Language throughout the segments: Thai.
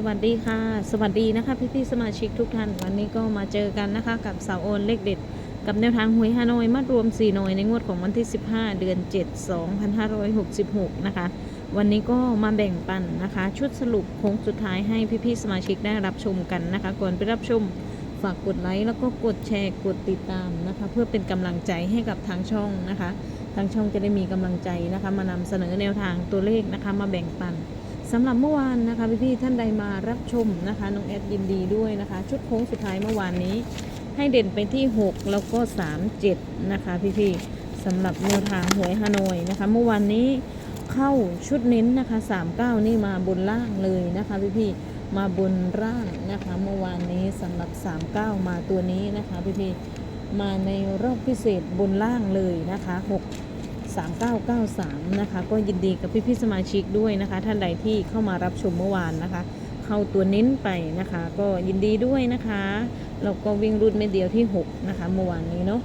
สวัสดีค่ะ สวัสดีนะคะพี่พี่สมาชิกทุกท่าน วันนี้ก็มาเจอกันนะคะ กับสาวโอนเลขเด็ด กับแนวทางหวยฮานอยมัดรวม 4 หน่วยในงวดของวันที่ 15 เดือน 7 2566 นะคะ วันนี้ก็มาแบ่งปันนะคะ ชุดสรุปโค้งสุดท้ายให้พี่พี่สมาชิกได้รับชมกันนะคะ ก่อนไปรับชมฝากกดไลค์แล้วก็กดแชร์กดติดตามนะคะ เพื่อเป็นกำลังใจให้กับทางช่องนะคะ ทางช่องจะได้มีกำลังใจนะคะ มานำเสนอแนวทางตัวเลขนะคะ มาแบ่งปัน สำหรับเมื่อวานนะคะพี่ๆท่านใดมารับชมนะคะน้องแอดยินดีด้วยนะคะ ชุดโค้งสุดท้ายเมื่อวานนี้ ให้เด่นไปที่ 6 แล้วก็ 3 7 นะคะพี่ๆสำหรับแนวทางหวยฮานอยนะคะ เมื่อวานนี้เข้าชุดเน้นนะคะ 39 นี่มาบนล่างเลยนะคะพี่ๆมาบนร่างนะคะ เมื่อวานนี้สำหรับ 39 มาตัวนี้นะคะพี่ๆมาในรอบพิเศษบนล่างเลยนะคะ 6 3993 นะคะ ก็ยินดีกับพี่ๆสมาชิกด้วยนะคะ ท่านใดที่เข้ามารับชมเมื่อวานนะคะ เข้าตัวเน้นไปนะคะ ก็ยินดีด้วยนะคะเราก็วิ่งรุ่นเม็ดเดียวที่ 6 นะคะเมื่อวานนี้เนาะ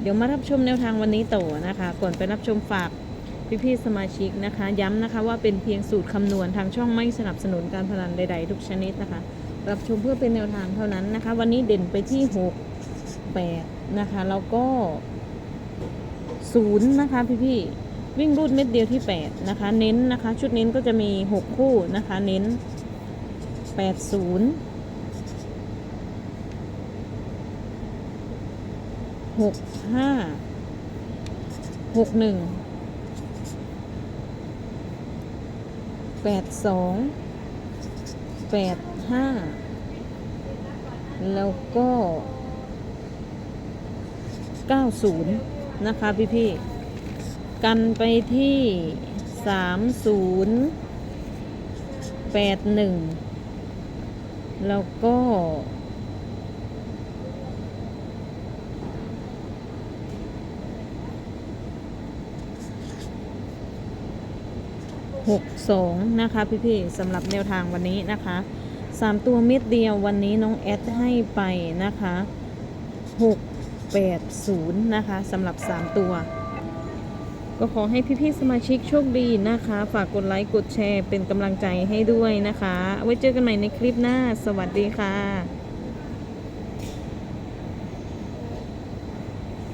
เดี๋ยวมารับชมแนวทางวันนี้ต่อนะคะ ก่อนไปรับชมฝากพี่ๆสมาชิกนะคะ ย้ำนะคะว่าเป็นเพียงสูตรคำนวณทางช่องไม่สนับสนุนการพนันใด ๆ ทุกชนิดนะคะ รับชมเพื่อเป็นแนวทางเท่านั้นนะคะ วันนี้เด่นไปที่ 6 8 นะคะแล้วก็ ศูนย์นะคะพี่พี่วิ่งรูดเม็ดเดียวที่ 8 นะคะ เน้นนะคะ ชุดเน้นก็จะมี 6 คู่นะคะ เน้น 80 65 61 82 85 แล้วก็ 90 นะคะพี่พี่กันไปที่30 81แล้วก็62นะคะพี่พี่ๆสำหรับแนวทางวันนี้นะคะ3ตัวเม็ดเดียววันนี้น้องแอดให้ไปนะคะ6 80 นะคะสำหรับ 3 ตัว ก็ขอให้พี่ๆสมาชิกโชคดีนะคะ ฝากกดไลค์กดแชร์เป็นกำลังใจให้ด้วยนะคะ ไว้เจอกันใหม่ในคลิปหน้า สวัสดีค่ะ